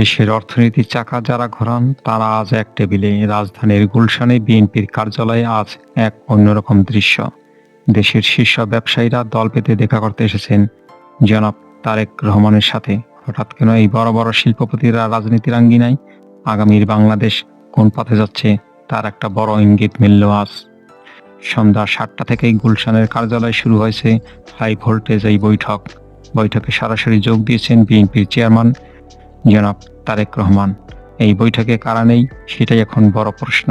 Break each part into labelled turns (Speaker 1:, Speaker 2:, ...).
Speaker 1: দেশের অর্থনীতির চাকা যারা ঘোরান, তারা আজ এক টেবিলে রাজধানীর গুলশানে বিএনপির কার্যালয়ে আজ এক অন্যরকম দৃশ্য। দেশের শীর্ষ ব্যবসায়ীরা দল পেতে দেখা করতে এসেছেন। জনাব তারেক রহমানের সাথে হঠাৎ কেন এই বড় বড় শিল্পপতিরা রাজনীতির আঙ্গিনায়? আগামীর বাংলাদেশ কোন পথে যাচ্ছে, তার একটা বড় ইঙ্গিত মিলল আজ। সন্ধ্যা সাতটা থেকেই গুলশানের কার্যালয়ে শুরু হয়েছে হাই ভোল্টেজ এই বৈঠক। বৈঠকে সরাসরি যোগ দিয়েছেন বিএনপির চেয়ারম্যান জনাব তারেক রহমান, এই বৈঠকে কারা নেই সেটাই এখন বড় প্রশ্ন।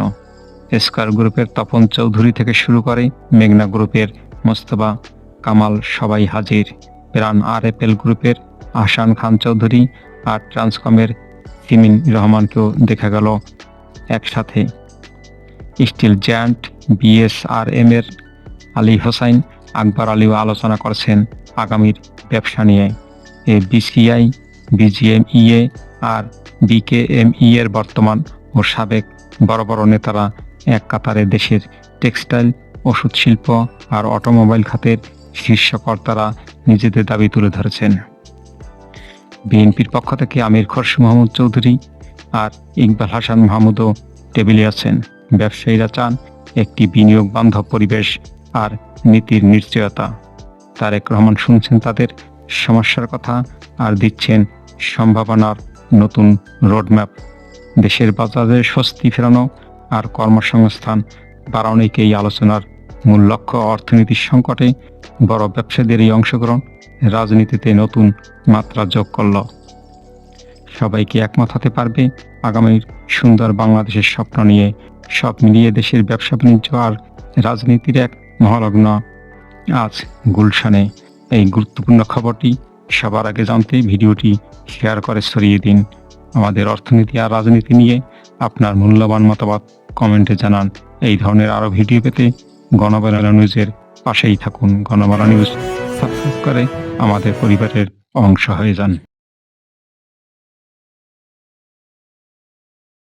Speaker 1: স্কয়ার গ্রুপের তপন চৌধুরী থেকে শুরু করে মেঘনা গ্রুপের মোস্তফা কামাল সবাই হাজির। প্রাণ আর এল গ্রুপের আহসান খান চৌধুরী আর ট্রান্সকমের সিমিন রহমানকেও দেখা গেল একসাথে। স্টিল জায়ান্ট বিএসআরএম এর আলী হোসাইন, আকবর আলীও আলোচনা করছেন আগামীর ব্যবসা নিয়ে। এ বিসিআই বিজিএমইএ আর বিকেএমই এর বর্তমান ও সাবেক বড় বড় নেতারা এক কাতারে দেশের টেক্সটাইল, ওষুধ শিল্প আর অটোমোবাইল খাতের শীর্ষ কর্তারা নিজেদের দাবি তুলে ধরেছেন। বিএনপির পক্ষ থেকে আমির খসরু মাহমুদ চৌধুরী আর ইকবাল হাসান মাহমুদও টেবিলে আছেন। ব্যবসায়ীরা চান একটি বিনিয়োগ বান্ধব পরিবেশ আর নীতির নিশ্চয়তা। তারেক রহমান শুনছেন তাদের সমস্যার কথা আর দিচ্ছেন সম্ভাবনার নতুন রোডম্যাপ। দেশের বাজারে স্বস্তি ফেরানো আর কর্মসংস্থান বাড়ানোকে এই আলোচনার মূল লক্ষ্য। অর্থনীতির সংকটে বড় ব্যবসায়ীদের এই অংশগ্রহণ রাজনীতিতে নতুন মাত্রা যোগ করল। সবাইকে একমত হতে পারবে? আগামীর সুন্দর বাংলাদেশের স্বপ্ন নিয়ে সব মিলিয়ে দেশের ব্যবসা বাণিজ্য আর রাজনীতির এক মহালগ্ন আজ গুলশানে। এই গুরুত্বপূর্ণ খবরটি সবার আগে জানতে ভিডিওটি শেয়ার করে ছড়িয়ে দিন। আমাদের অর্থনীতি আর রাজনীতি নিয়ে আপনার মূল্যবান মতামত কমেন্টে জানান। এই ধরনের আরও ভিডিও পেতে গণবেলা নিউজের পাশেই থাকুন। গণবেলা নিউজ সাবস্ক্রাইব করে আমাদের পরিবারের অংশ হয়ে যান।